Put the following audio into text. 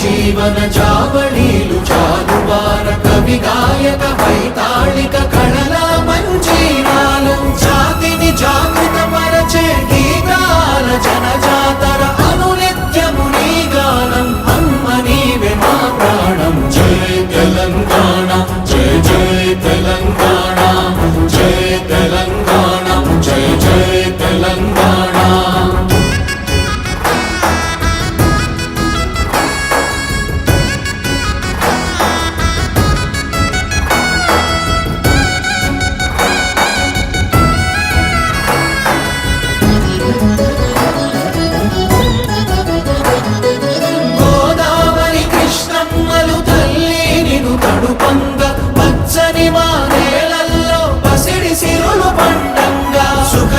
జీవన జావళీలు జాలువార కవిగా నిను తడుపంగ పచ్చని మా నేలల్లో పసిడి సిరులు పండంగా. సుఖ